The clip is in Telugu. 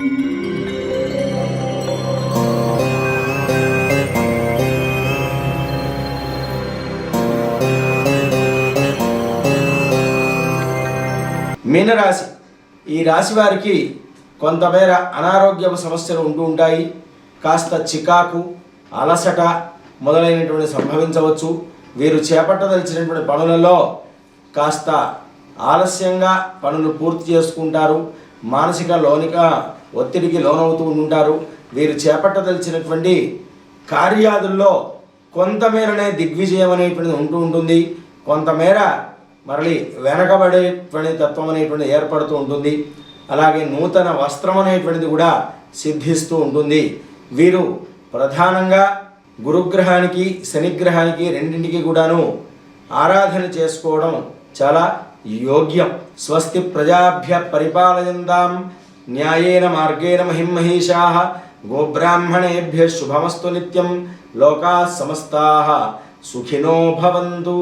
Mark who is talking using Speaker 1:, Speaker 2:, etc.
Speaker 1: మీనరాశి. ఈ రాశి వారికి కొంతమేర అనారోగ్య సమస్యలు ఉంటూ ఉంటాయి. కాస్త చికాకు అలసట మొదలైనటువంటి సంభవించవచ్చు. వీరు చేపట్టదలిచినటువంటి పనులలో కాస్త ఆలస్యంగా పనులు పూర్తి చేసుకుంటారు. మానసిక లోనిక ఒత్తిడికి లోనవుతూ ఉంటారు వీరు చేపట్టదలిచినటువంటి కార్యాదుల్లో కొంతమేరనే దిగ్విజయం అనేటువంటిది ఉంటూ ఉంటుంది. కొంతమేర మరలి వెనకబడేటువంటి తత్వం అనేటువంటిది ఏర్పడుతూ ఉంటుంది. అలాగే నూతన వస్త్రం అనేటువంటిది కూడా సిద్ధిస్తూ ఉంటుంది. వీరు ప్రధానంగా గురుగ్రహానికి శనిగ్రహానికి రెండింటికి కూడాను ఆరాధన చేసుకోవడం చాలా योग्यम स्वस्ति प्रजाभ्य परिपालयन्तां न्यायेन मार्गेन महिं गोब्राह्मणेभ्य शुभमस्तु नित्यं लोकाः समस्ताः सुखिनो भवन्तु।